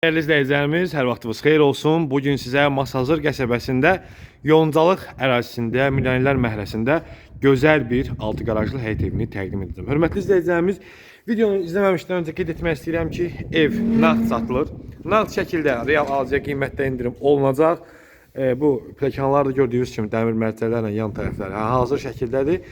Dəyərli izləyicilərimiz, hər vaxtınız xeyir olsun. Bu gün sizə Masazır qəsəbəsində Yoncalıq ərazisində, Milyonerlər məhəlləsində gözəl bir altı qarajlı həyət evini təqdim edəcəm. Hörmətli izləyicilərimiz, videonu izləməmişdən öncə qeyd etmək istəyirəm ki, ev nağd satılır. Nağd şəkildə real alıcıya qiymətdə endirim olunacaq. E, bu plekanlar da gördüyünüz kimi dəmir mərcələrlə yan tərəfləri hə, hazır şəkildədir.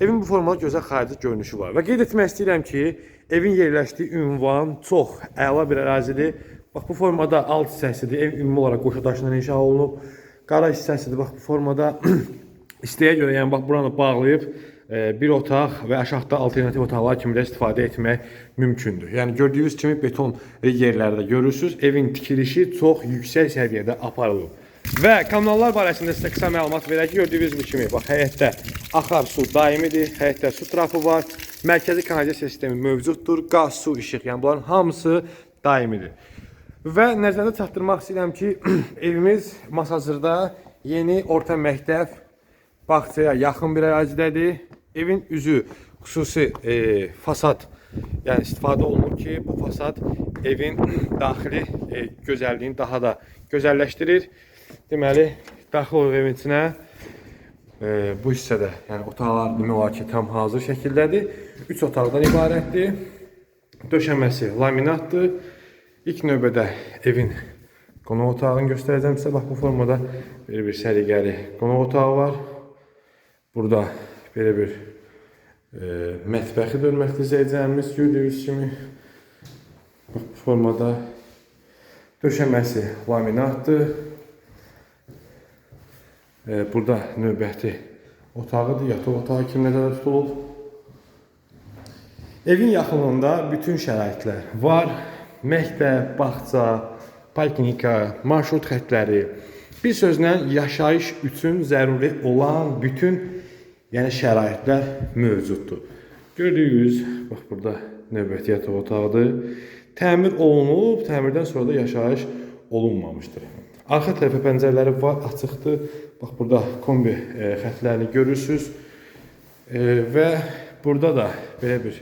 Evin bu formada gözəl xarici görünüşü var. Və qeyd etmək istəyirəm ki, evin yerləşdiyi ünvan çox əla bir ərazidir. Bax bu formada alt hissəsidir. Ev ümumi olaraq qoşa daşla inşa olunub. Qara hissəsidir. Bax bu formada istəyə görə, yəni bax buranı bağlayıb e, bir otaq və aşağıda alternativ otaqlar kimi də istifadə etmək mümkündür. Yəni gördüyünüz kimi beton yerlərdə görürsüz. Evin tikilişi çox yüksək səviyyədə aparılıb. Və kanallar barəsində sizə qısa məlumat verək. Gördüyünüz kimi, bax həyətdə axar su daimidir. Həyətdə su trapı var. Mərkəzi kanalizasiya sistemi mövcuddur. Qaz, su, işıq, yəni bunların hamısı daimidir. Və nəzərdə çatdırmaq istəyirəm ki, evimiz Masazırda yeni orta məktəb bağçaya yaxın bir ərazidədir. Evin üzü xüsusi e, fasad yəni istifadə olunub ki, bu fasad evin daxili e, gözəlliyini daha da gözəlləşdirir. Deməli, daxil olub evin içinə e, bu hissədə, yəni otaqlar demək olar ki, tam hazır şəkildədir. 3 otaqdan ibarətdir. Döşəməsi laminatdır. İlk növbədə evin qonaq otağını göstərəcəm sizə. Bax bu formada belə bir səliqəli qonaq otağı var. Burada belə bir e, mətbəxi dönməkdə izləyəcəyimiz gördüyünüz kimi bax bu formada döşəməsi laminatdır. E, burada növbəti otağıdır, yataq otağı kimi nəzərdə tutulub. Evin yaxınlığında bütün şəraitlər var. Məktəb, bağça, poliklinika, marşrut xəttləri, bir sözlə yaşayış üçün zəruri olan bütün yəni şəraitlər mövcuddur. Gördüyünüz, bax burada növbəti yataq otağıdır. Təmir olunub, təmirdən sonra da yaşayış olunmamışdır. Arxa tərəfə pəncərələri var, açıqdır. Bax burada kombi e, xəttlərini görürsüz. E, və burada da belə bir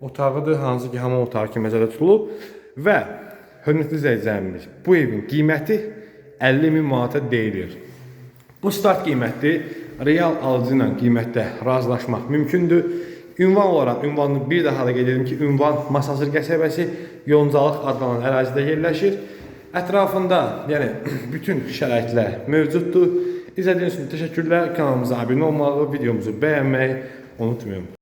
otağıdır, hansı ki hamam otağı kimi nəzərdə tutulub və hörmətli izləyicilərimiz, bu evin qiyməti 50 min manata deyilir. Bu start qiymətdir. Real alıcı ilə qiymətdə razılaşmaq mümkündür. Ünvan olaraq ünvanını bir daha da qeyd edim ki, ünvan Masazır qəsəbəsi Yoncalıq adlanan ərazidə yerləşir. Ətrafında, yəni bütün şəraitlər mövcuddur. İzlədiyiniz üçün təşəkkürlər. Kanalımıza abunə olmağı, videomuzu bəyənməyi unutmayın.